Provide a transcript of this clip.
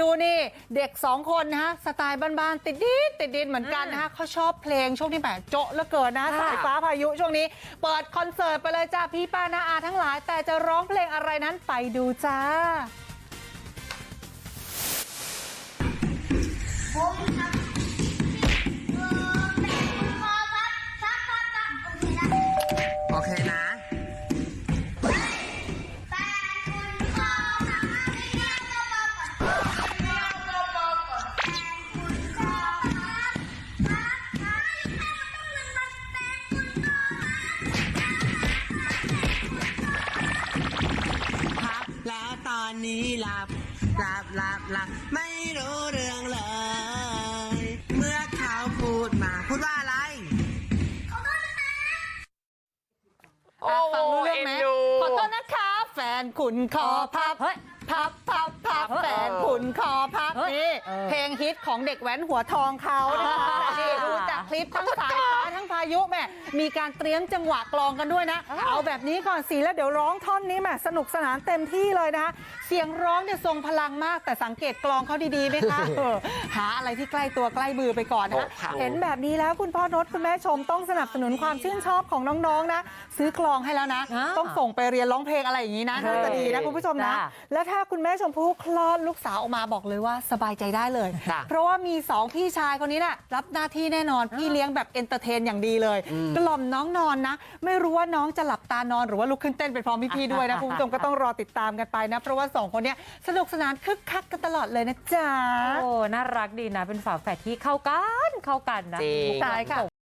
ดูนี่ เด็กสองคนนะฮะสไตล์บ้านๆติดดินติดดินเหมือนกันนะฮะเขาชอบเพลงช่วงที่แบบโจ๊ะเหลือเกินนะค่ะสายฟ้าพายุช่วงนี้ เปิดคอนเสิร์ตไปเลยจ้าพี่ป้านาอาทั้งหลาย แต่จะร้องเพลงอะไรนั้นไปดูจ้าผมครั แล้วตอนนี้หลับหลับหลับหลับไม่รู้เรื่องเลย เมื่อเขาพูดมาพูดว่าอะไร โอ้ฟังรู้เรื่องไหมขอโทษนะคะแฟนคุณคอพับ เฮ้ย พับพับพับเฮ้ยแฟนคุณคอพับเฮ้ยนี่เออเพลงฮิตของเด็กแว้นหัวทองเขานะคะอ่า นี่ดูจากคลิปทั้งสายฟ้าทั้งพายุแม่มีการเตรียมจังหวะกลองกันด้วยนะ เอาแบบนี้ก่อนสิแล้วเดี๋ยวร้องท่อนนี้แม่สนุกสนานเต็มที่เลยนะคะเสียงร้องเนี่ยทรงพลังมากแต่สังเกตกลองเขาดีๆไหมคะเออหาอะไรที่ใกล้ตัวใกล้มือไปก่อนนะคะโอ้ค่ะเห็นแบบนี้แล้วคุณพ่อโนตคุณแม่ชมต้องสนับสนุนความชื่นชอบของน้องๆนะซื้อกลองให้แล้วนะอ่าต้องส่งไปเรียนร้องเพลงอะไรอย่างนี้นะน่าจะดีนะคุณผู้ชมนะจ้ะแล้วถ้าคุณแม่ชมพู่คลอดลูกสาวออกมาบอกเลยว่าสบายใจได้เลยจ้ะเพราะว่ามีสองพี่ชายคนนี้น่ะรับหน้าที่แน่นอนพี่เลี้ยงแบบเอนเตอร์เทนอย่างดีเลย กล่อมน้องนอนนะ ไม่รู้ว่าน้องจะหลับตานอนหรือว่าลุกขึ้นเต้นเป็นพร้อมพี่ๆด้วยนะคุณผู้ชมก็ต้องรอติดตามกันไปนะ เพราะว่าสองคนเนี้ยสนุกสนานคึกคักกันตลอดเลยนะจ๊ะโอ้น่ารักดีนะเป็นฝาแฝดที่เข้ากันเข้ากันนะจริง ตายค่ะ